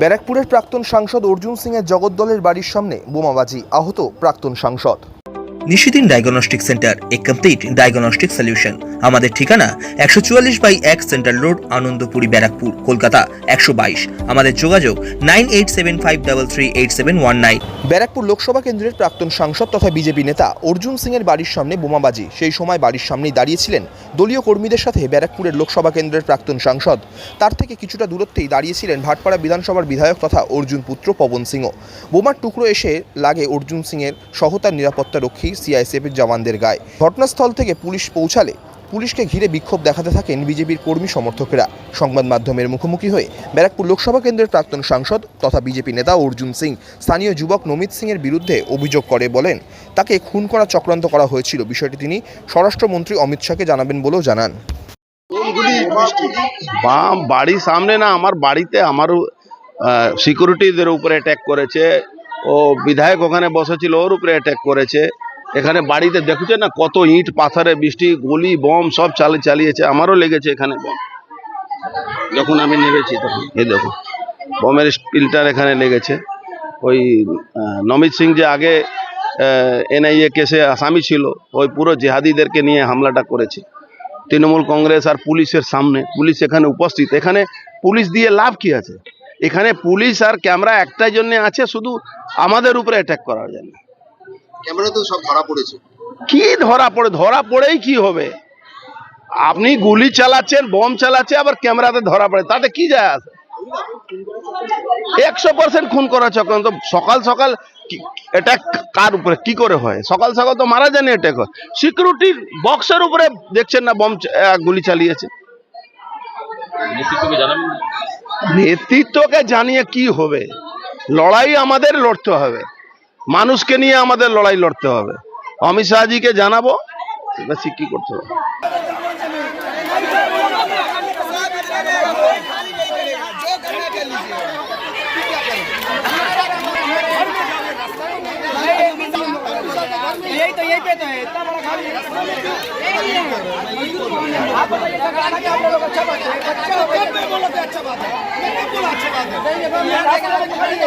ব্যারাকপুরের প্রাক্তন সাংসদ অর্জুন সিংয়ের জগদ্দলের বাড়ির সামনে বোমাবাজি আহত প্রাক্তন সাংসদ। নিশিদিন ডায়াগনস্টিক সেন্টার এ কমপ্লিট ডায়াগনস্টিক সলিউশন আমাদের ঠিকানা একশো চুয়াল্লিশ বাই এক সেন্ট্রাল রোড আনন্দপুরি, ব্যারাকপুর, কলকাতা, একশো বাইশ। আমাদের যোগাযোগ nine eight seven five double three eight seven one nine. Barrackpore Lok Sabha কেন্দ্রের প্রাক্তন সাংসদ তথা বিজেপি নেতা অর্জুন সিংয়ের বাড়ির সামনে বোমাবাজি। সেই সময় বাড়ির সামনেই দাঁড়িয়েছিলেন দলীয় কর্মীদের সাথে ব্যারাকপুরের লোকসভা কেন্দ্রের প্রাক্তন সাংসদ। তার থেকে কিছুটা দূরত্বেই দাঁড়িয়েছিলেন ভাটপাড়া বিধানসভার বিধায়ক তথা অর্জুন পুত্র পবন সিংও বোমার টুকরো এসে লাগে অর্জুন সিংয়ের সহতার নিরাপত্তা রক্ষী সিআইএসএফের জওয়ানদের গায়ে। ঘটনাস্থল থেকে পুলিশ পৌঁছালে পুলিশকে ঘিরে বিক্ষোভ দেখাতে থাকেন বিজেপির কর্মী সমর্থকেরা। সংবাদ মাধ্যমের মুখোমুখি হয়ে ব্যারাকপুর লোকসভা কেন্দ্রের প্রাক্তন সাংসদ তথা বিজেপি নেতা অর্জুন সিং, স্থানীয় যুবক নমিত সিংয়ের বিরুদ্ধে অভিযোগ করে বলেন, তাকে খুন করা চক্রান্ত করা হয়েছিল। বিষয়টি তিনি স্বরাষ্ট্রমন্ত্রী অমিত শাহকে জানাবেন বলেও জানান। বাড়ির সামনে না, আমার বাড়িতে আমার সিকিউরিটিদের উপরে অ্যাটাক করেছে। ও বিধায়ক ওখানে বসেছিল, ওর উপরে অ্যাটাক করেছে। এখানে বাড়িতে দেখছে না কত ইট, পাথরে, বৃষ্টি, গুলি, বম, সব চালিয়ে চালিয়েছে। আমারও লেগেছে এখানে বম। যখন আমি নেমেছি তখন। এই দেখো, বমের স্পিলটার এখানে লেগেছে। ওই নমিত সিং যে আগে এনআইএ কেসে আসামি ছিল, ওই পুরো জেহাদিদেরকে নিয়ে হামলাটা করেছে। তৃণমূল কংগ্রেস আর পুলিশের সামনে। পুলিশ এখানে উপস্থিত। এখানে পুলিশ দিয়ে লাভ কি আছে? এখানে পুলিশ আর ক্যামেরা একটাই জন্য আছে, শুধু আমাদের উপরে অ্যাটাক করার জন্য। ক্যামেরা তো সব ধরা পড়েছে। কি ধরা পড়ে? ধরা পড়েই কি হবে? আপনি গুলি চালাচ্ছেন বম চালাচ্ছে আবার ক্যামেরাতে ধরা পড়ে। তাতে কি যায় আসে একশো পার্সেন্ট খুন করা চক্রান্ত সকাল সকাল এটা কার উপরে? কি করে হয়? সকাল সকাল তো মারা যায়নি অ্যাটাক হয় সিকিউরিটির বক্সের উপরে দেখছেন না বম আহ, গুলি চালিয়েছে? নেতৃত্বকে জানিয়ে কি হবে? লড়াই আমাদের লড়তে হবে। মানুষকে নিয়ে আমাদের লড়াই লড়তে হবে অমিত শাহজিকে জানাবো বেশি কি করতে হবে यही तो यही पे तो है इतना बड़ा खाली आप बताइए सरकार आगे आप लोगों को अच्छा बात है अच्छा बात है मैं बोला तो अच्छा बात है मैंने बोला अच्छा बात है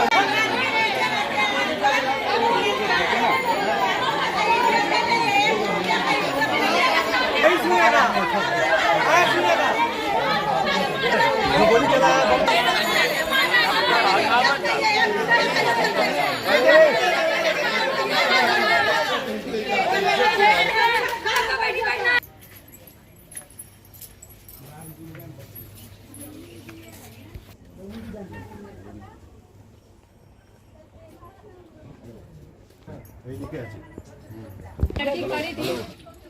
এইদিকে আছে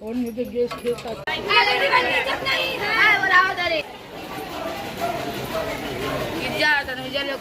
ওর মধ্যে গ্যাস খেয়ে पकड़ोगे